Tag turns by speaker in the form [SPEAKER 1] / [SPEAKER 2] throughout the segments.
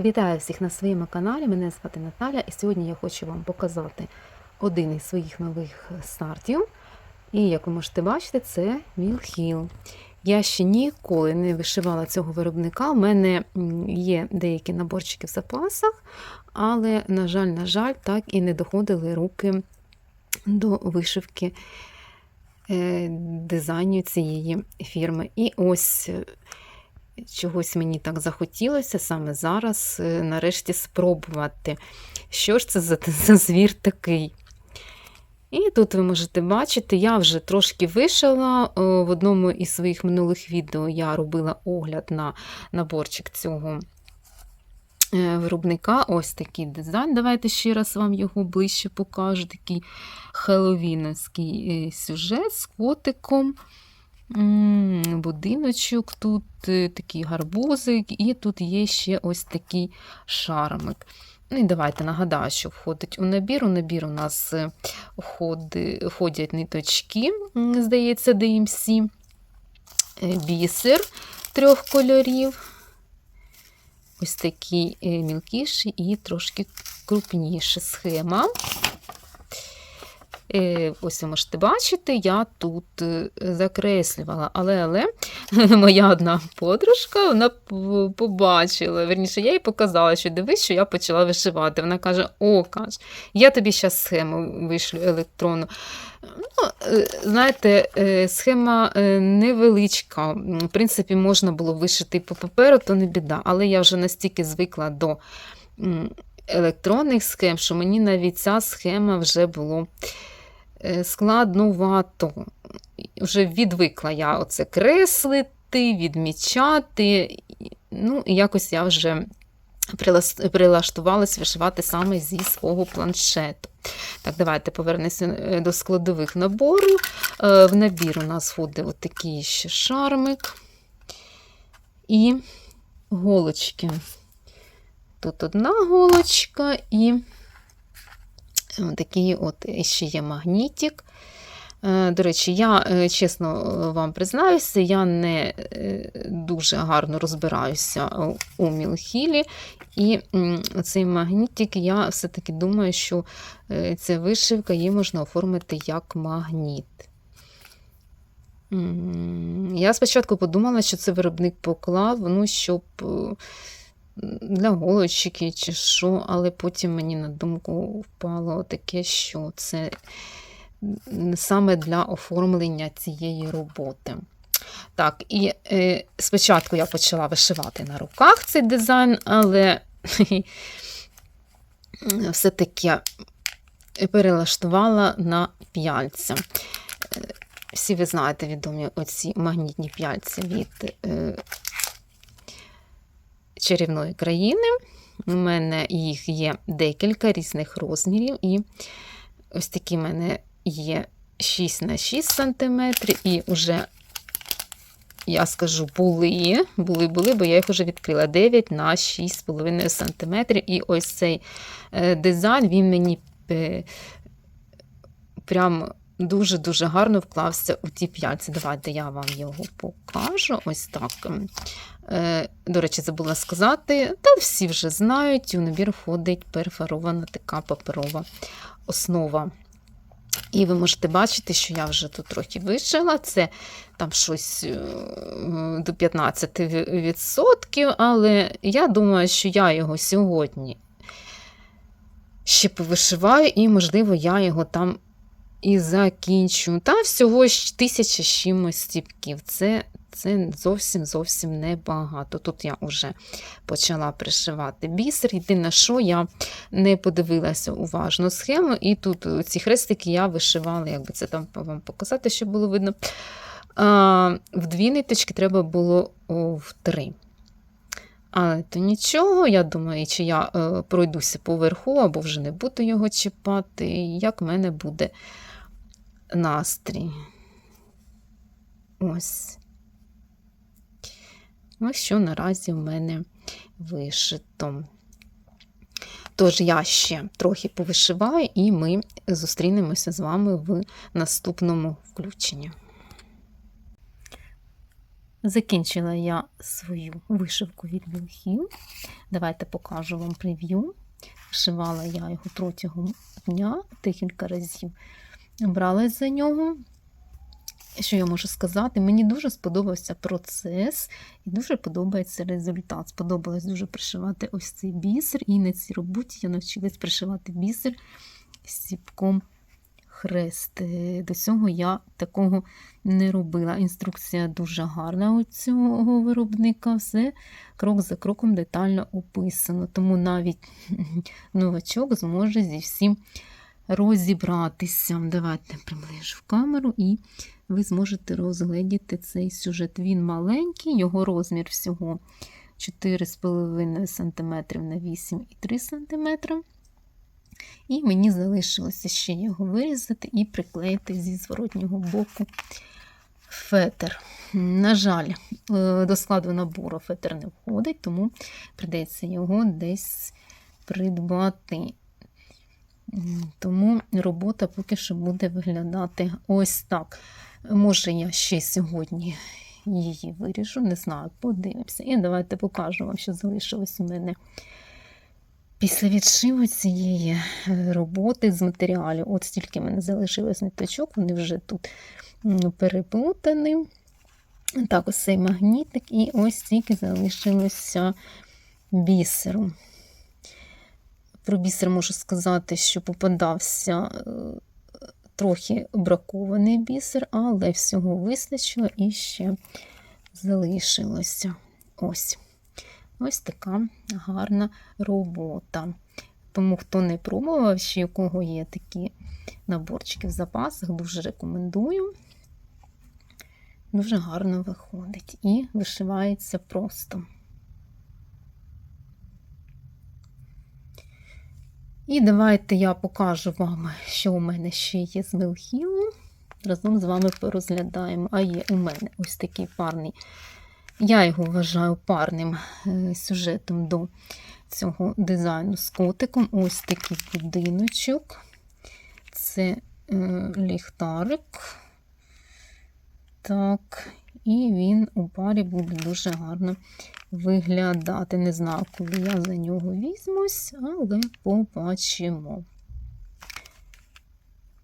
[SPEAKER 1] Вітаю всіх на своєму каналі. Мене звати Наталя, і сьогодні я хочу вам показати один із своїх нових стартів. І як ви можете бачити, це Мілхіл. Я ще ніколи не вишивала цього виробника. У мене є деякі наборчики в запасах, але, на жаль, на жаль, так і не доходили руки до вишивки е, дизайнів цієї фірми. І ось чогось мені так захотілося саме зараз, е, нарешті, спробувати. Що ж це за, за звір такий? І тут ви можете бачити, я вже трошки вишила. Е, В одному із своїх минулих відео я робила огляд на наборчик цього е, виробника. Ось такий дизайн. Давайте ще раз вам його ближче покажу. Такий хеллоуіновський е, сюжет з котиком. Будиночок, тут е, такий гарбузик, і тут є ще ось такий шармик. Ну і давайте нагадаю, що входить у набір. У набір у нас е, входять ниточки, здається, DMC, е, бісер трьох кольорів. Ось такий е, мілкіший і трошки крупніша схема. Е, Ось ви можете бачити, я тут е, закреслювала, але але моя одна подружка вона побачила. Верніше, я їй показала, що дивись, що я почала вишивати. Вона каже: О, каже, я тобі зараз схему вишлю електронну. Ну, е, знаєте, схема невеличка. В принципі, можна було вишити по паперу, то не біда. Але я вже настільки звикла до електронних схем, що мені навіть ця схема вже було складнувато. Вже відвикла я оце креслити, відмічати. Ну, і якось я вже прилаштувалась вишивати саме зі свого планшету. Так, давайте повернемося е, до складових набору. Е, В набір у нас входить отакий ще шармик і голочки. Тут одна голочка і такий от ще є магнітик. Е, До речі, я е, чесно е, вам признаюся, я не е, дуже гарно розбираюся у- Мілхілі. І цей магнітик, я все-таки думаю, що е, ця вишивка її можна оформити як магніт. Я спочатку подумала, що це виробник поклав, ну, щоб е, для голочки чи що, але потім мені на думку впало таке, що це саме для оформлення цієї роботи. Так, і е, спочатку я почала вишивати на руках цей дизайн, але все-таки перелаштувала на п'яльця. Е, Всі ви знаєте відомі оці магнітні п'яльці від е, чарівної країни. У мене їх є декілька різних розмірів, і ось такі в мене є 6 на 6 см, і вже, я скажу, були, були, були, бо я їх вже відкрила 9 на 6,5 см. І ось цей е, дизайн, він мені е, прям дуже-дуже гарно вклався у ті п'яльці. Давайте я вам його покажу. Ось так. Е, До речі, забула сказати, та всі вже знають, у набір входить перфорована така паперова основа. І ви можете бачити, що я вже тут трохи вишила. Це там щось е, до 15%, але я думаю, що я його сьогодні ще повишиваю, і, можливо, я його там і закінчу. Та всього тисяча чимось стіпків. Це, це зовсім зовсім небагато. Тут я вже почала пришивати бісер. Єдине, що я не подивилася уважно схему, і тут ці хрестики я вишивала, як би це там вам показати, щоб було видно. А, в дві ниточки треба було о, в три. Але то нічого, я думаю, чи я е, пройдуся поверху, або вже не буду його чіпати, як в мене буде настрій. Ось. Ось що наразі в мене вишито. Тож я ще трохи повишиваю, і ми зустрінемося з вами в наступному включенні. Закінчила я свою вишивку від Білхів. Давайте покажу вам прев'ю. Вишивала я його протягом дня декілька разів. Бралась за нього. Що я можу сказати? Мені дуже сподобався процес і дуже подобається результат. Сподобалось дуже пришивати ось цей бісер, і на цій роботі я навчилась пришивати бісер сіпком хрест. Е, До цього я такого не робила. Інструкція дуже гарна у цього виробника. Все крок за кроком детально описано. Тому навіть новачок зможе зі всім розібратися. Давайте приближу в камеру і ви зможете розгледіти цей сюжет. Він маленький, його розмір всього 4,5 см на 8,3 см. І мені залишилося ще його вирізати і приклеїти зі зворотнього боку фетр. На жаль, е, до складу набору фетр не входить, тому придеться його десь придбати. Тому робота поки що буде виглядати ось так. Може, я ще сьогодні її виріжу, не знаю, подивимося. І давайте покажу вам, що залишилось у мене після відшиву цієї е, роботи з матеріалів. От стільки в мене залишилось ниточок, вони вже тут переплутані. Так, ось цей магнітик, і ось стільки залишилося бісеру. Про бісер можу сказати, що попадався е, трохи бракований бісер, але всього вистачило і ще залишилося. Ось. Ось така гарна робота. Тому, хто не пробував, ще у кого є такі наборчики в запасах, дуже рекомендую. Дуже гарно виходить і вишивається просто. І давайте я покажу вам, що у мене ще є з Мелхілу. Разом з вами порозглядаємо. А є у мене ось такий парний. Я його вважаю парним е, сюжетом до цього дизайну з котиком. Ось такий будиночок. Це е, ліхтарик. Так, і він у парі буде дуже гарно виглядати. Не знаю, коли я за нього візьмусь, але побачимо.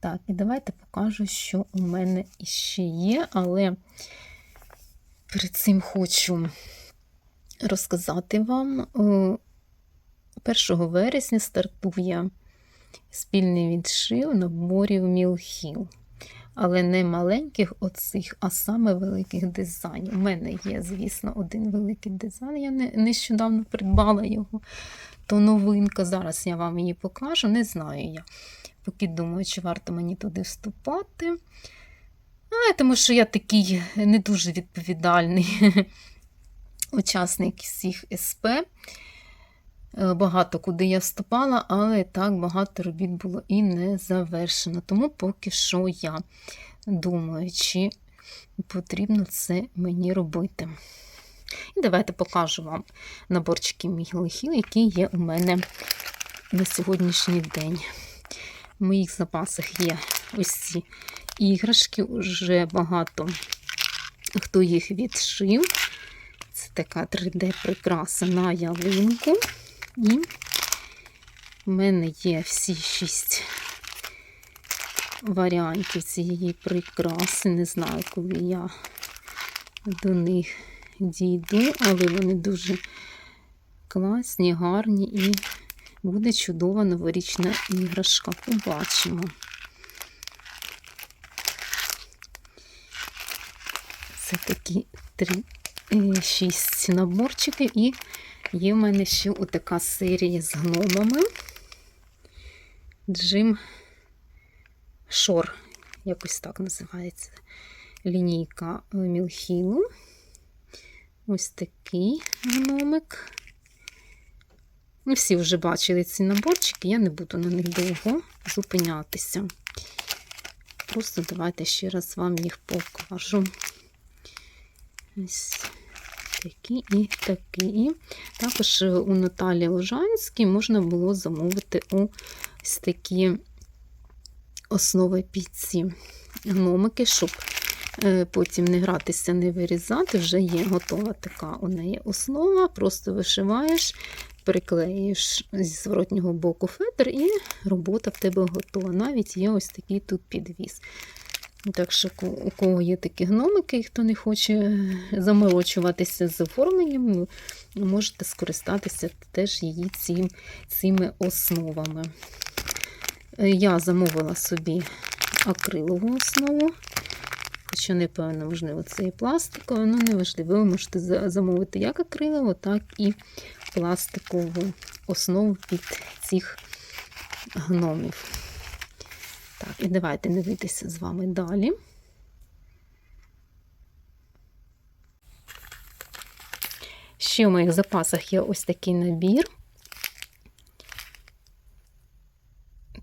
[SPEAKER 1] Так, і давайте покажу, що у мене ще є, але перед цим хочу розказати вам. 1 вересня стартує спільний відшив наборів Мілхіл але не маленьких оцих, а саме великих дизайнів. У мене є, звісно, один великий дизайн. Я нещодавно придбала його. То новинка. Зараз я вам її покажу. Не знаю я. Поки думаю, чи варто мені туди вступати. А, Тому що я такий не дуже відповідальний учасник всіх СП. Е, багато куди я вступала, але так багато робіт було і не завершено. Тому поки що я думаю, чи потрібно це мені робити. І давайте покажу вам наборчики міглихіл, які є у мене на сьогоднішній день. В моїх запасах є ось ці іграшки, вже багато хто їх відшив. Це така 3D-прикраса на ялинку. І в мене є всі шість варіантів цієї прикраси. Не знаю, коли я до них дійду, але вони дуже класні, гарні і буде чудова новорічна іграшка. Побачимо. Це такі три, е, шість наборчиків і Є в мене ще така серія з гномами. Джим Шор, якось так називається лінійка Мілхілу. Ось такий гномик. Ну, всі вже бачили ці наборчики, я не буду на них довго зупинятися. Просто давайте ще раз вам їх покажу. Ось такі і такі. Також у Наталі Лужанській можна було замовити ось такі основи під ці гномики, щоб е, потім не гратися, не вирізати, вже є готова така у неї основа. Просто вишиваєш, приклеїш зі зворотнього боку фетр, і робота в тебе готова. Навіть є ось такий тут підвіз. Так що, у кого є такі гномики, і хто не хоче заморочуватися з оформленням, ну, можете скористатися теж її цим, цими основами. Е, Я замовила собі акрилову основу. Хоча, не певно, можливо, це і пластикова, ну неважливо. Ви можете замовити як акрилову, так і пластикову основу під цих гномів. Так, і давайте дивитися з вами далі. Ще в моїх запасах є ось такий набір.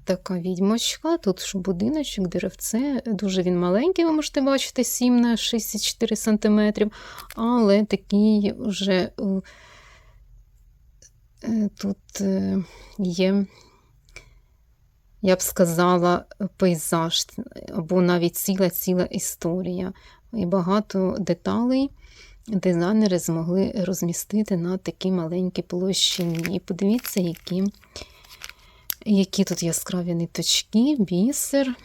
[SPEAKER 1] Така відьмочка. Тут будиночок, деревце. Дуже він маленький, ви можете бачити, 7 на 64 см, але такий вже е, тут е, є, я б сказала, пейзаж, або навіть ціла-ціла історія. І багато деталей дизайнери змогли розмістити на такій маленькій площині. І подивіться, які які тут яскраві ниточки, бісер.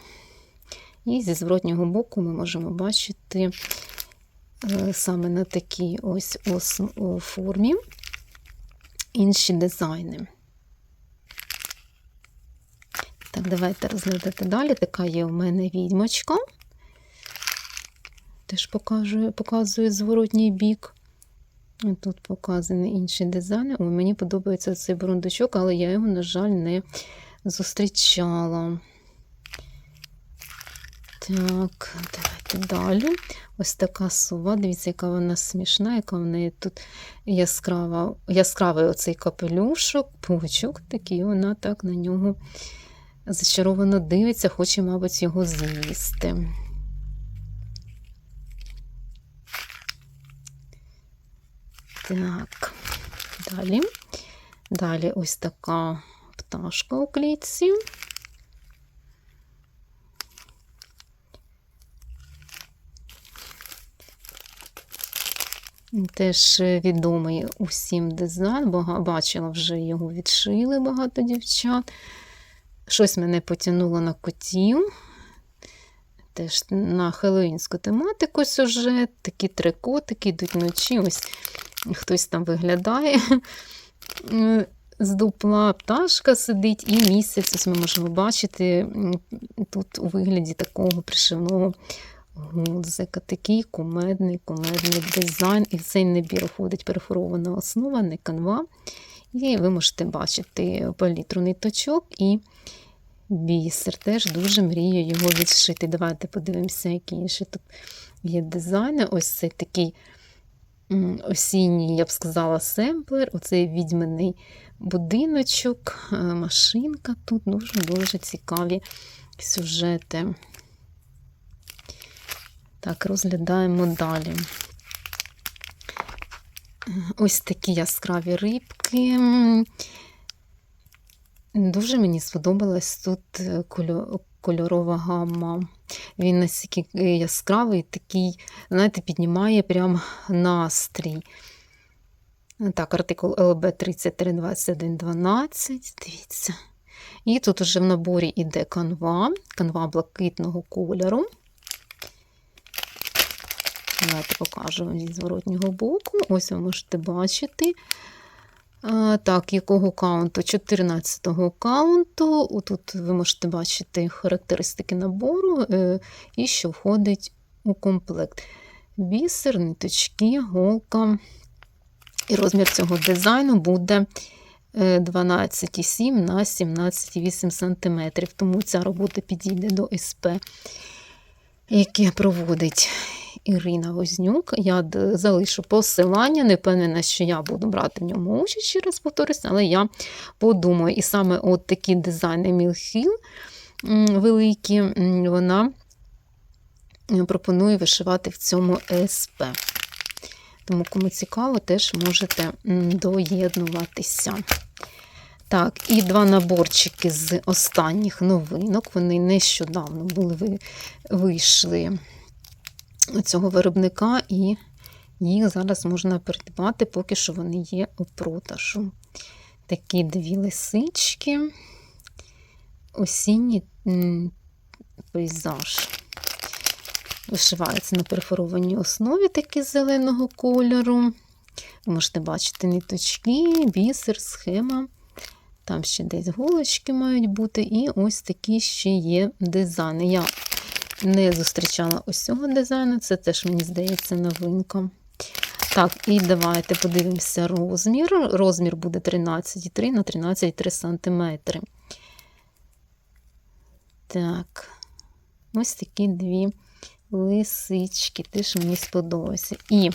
[SPEAKER 1] І зі зворотнього боку ми можемо бачити е, саме на такій ось ос- формі інші дизайни. Так, давайте розглядати далі. Така є у мене відьмочка. Теж показує, показує зворотній бік. Тут показані інші дизайни. Ой, мені подобається цей бурундучок, але я його, на жаль, не зустрічала. Так, давайте далі. Ось така сова. Дивіться, яка вона смішна, яка в неї тут яскрава, яскравий оцей капелюшок, пучок такий, вона так на нього зачаровано дивиться, хоче, мабуть, його з'їсти. Так, далі. Далі ось така пташка у клітці. Теж відомий усім дизайн, бо бачила вже його відшили багато дівчат. Щось мене потягнуло на котів. Теж на хеллоуінську тематику сюжет, такі три котики йдуть вночі. Ось хтось там виглядає е, з дупла, пташка сидить, і місяць ось ми можемо бачити тут у вигляді такого пришивного гудзика. Такий кумедний, кумедний дизайн. І в цей набір входить перфорована основа, не канва. І ви можете бачити палітру ниточок і бісер. Теж дуже мрію його відшити. Давайте подивимося, які інші тут є дизайни. Ось цей такий осінній, я б сказала, семплер. Оцей відьманий будиночок, е, машинка тут дуже-дуже цікаві сюжети. Так, розглядаємо далі. Ось такі яскраві рибки. Дуже мені сподобалась тут е, кольорова гамма. Він настільки е, яскравий, такий, знаєте, піднімає прям настрій. Так, артикул ЛБ 332112. Дивіться. І тут уже в наборі іде канва, канва блакитного кольору. Давайте покажу вам зі зворотнього боку. Ось ви можете бачити. Так, якого каунту? 14-го каунту. Тут ви можете бачити характеристики набору е, і що входить у комплект. Бісер, ниточки, голка. І розмір цього дизайну буде е, 12,7 на 17,8 см. Тому ця робота підійде до СП, яке проводить Ірина Вознюк. Я залишу посилання. Не впевнена, що я буду брати в ньому участь, ще раз повторюсь, але я подумаю. І саме от такі дизайни Мілхіл великі, вона пропонує вишивати в цьому СП. Тому, кому цікаво, теж можете доєднуватися. Так, і два наборчики з останніх новинок. Вони нещодавно були вийшли цього виробника, і їх зараз можна придбати, поки що вони є у продажу. Такі дві лисички, осінній пейзаж. Вишивається на перфорованій основі такі зеленого кольору. Можете бачити ниточки, бісер, схема. Там ще десь голочки мають бути. І ось такі ще є дизайни. Я не зустрічала ось цього дизайну, це теж, мені здається, новинка. Так, і давайте подивимося розмір. Розмір буде 13,3 на 13,3 см. Так, ось такі дві лисички. Теж мені сподобалося. І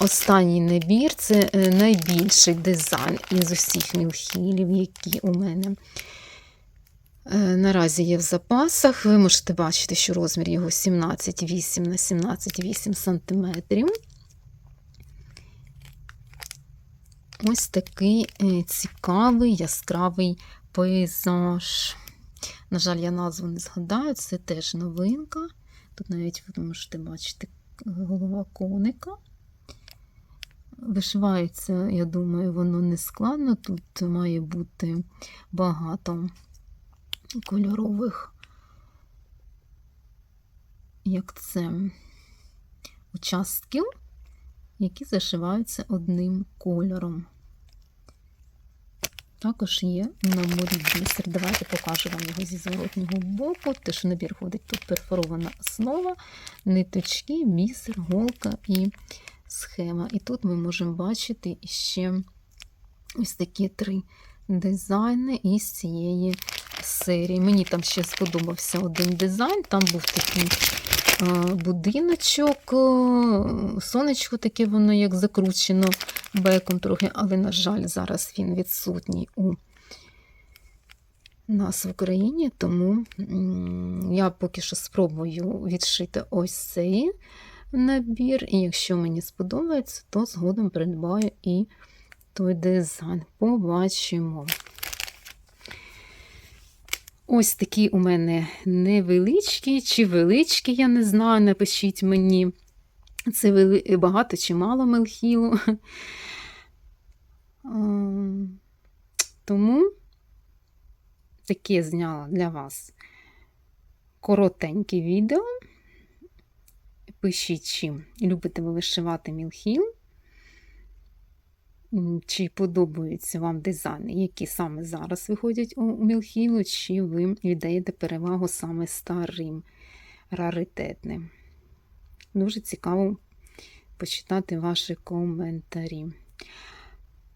[SPEAKER 1] останній набір це е, найбільший дизайн із усіх мілхілів, які у мене наразі є в запасах. Ви можете бачити, що розмір його 17,8 на 17,8 см. Ось такий е, цікавий яскравий пейзаж. На жаль, я назву не згадаю, це теж новинка. Тут навіть ви можете бачити голова коника. Вишивається, я думаю, воно не складно. Тут має бути багато кольорових, як це, участків, які зашиваються одним кольором. Також є на бісер. Давайте покажу вам його зі зворотнього боку. Теж в набір ходить тут перфорована основа, ниточки, бісер, голка і схема. І тут ми можемо бачити ще ось такі три дизайни із цієї серії. Мені там ще сподобався один дизайн, там був такий е, будиночок, е, сонечко таке воно як закручено беком трохи, але, на жаль, зараз він відсутній у нас в Україні, тому я поки що спробую відшити ось цей набір, і якщо мені сподобається, то згодом придбаю і той дизайн. Побачимо. Ось такі у мене невеличкі чи величкі, я не знаю, напишіть мені. Це багато чи мало мелхілу. Ем, Тому таке зняла для вас коротеньке відео. Пишіть, чи любите ви вишивати мілхіл, чи подобаються вам дизайни, які саме зараз виходять у мілхілу, чи ви віддаєте перевагу саме старим, раритетним. Дуже цікаво почитати ваші коментарі.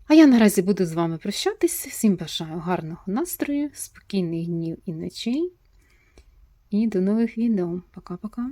[SPEAKER 1] А я наразі буду з вами прощатись. Всім бажаю гарного настрою, спокійних днів і ночей. І до нових відео. Пока-пока.